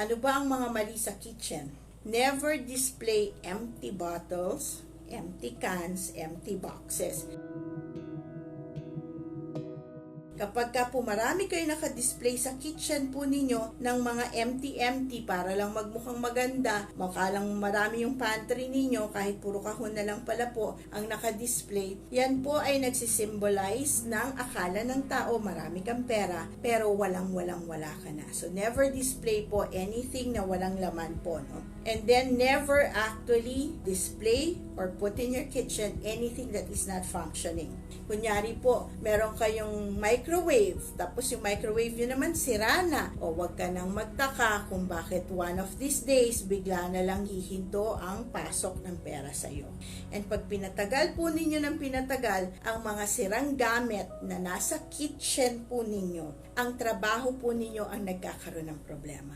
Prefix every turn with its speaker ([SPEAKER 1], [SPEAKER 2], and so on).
[SPEAKER 1] Ano ba ang mga mali sa kitchen? Never display empty bottles, empty cans, empty boxes. Kapag ka po marami kayo nakadisplay sa kitchen po ninyo ng mga empty-empty para lang magmukhang maganda, mukha lang marami yung pantry ninyo kahit puro kahon na lang pala po ang nakadisplay, yan po ay nagsisimbolize ng akala ng tao marami kang pera pero walang-walang wala ka na. So never display po anything na walang laman po. No? And then never actually display or put in your kitchen anything that is not functioning. Kunyari po, meron kayong microwave, tapos yung microwave nyo naman sira na. O wag ka nang magtaka kung bakit one of these days, bigla na lang hihinto ang pasok ng pera sa iyo. And pag pinatagal po ninyo ng pinatagal, ang mga sirang gamit na nasa kitchen po ninyo, ang trabaho po ninyo ang nagkakaroon ng problema.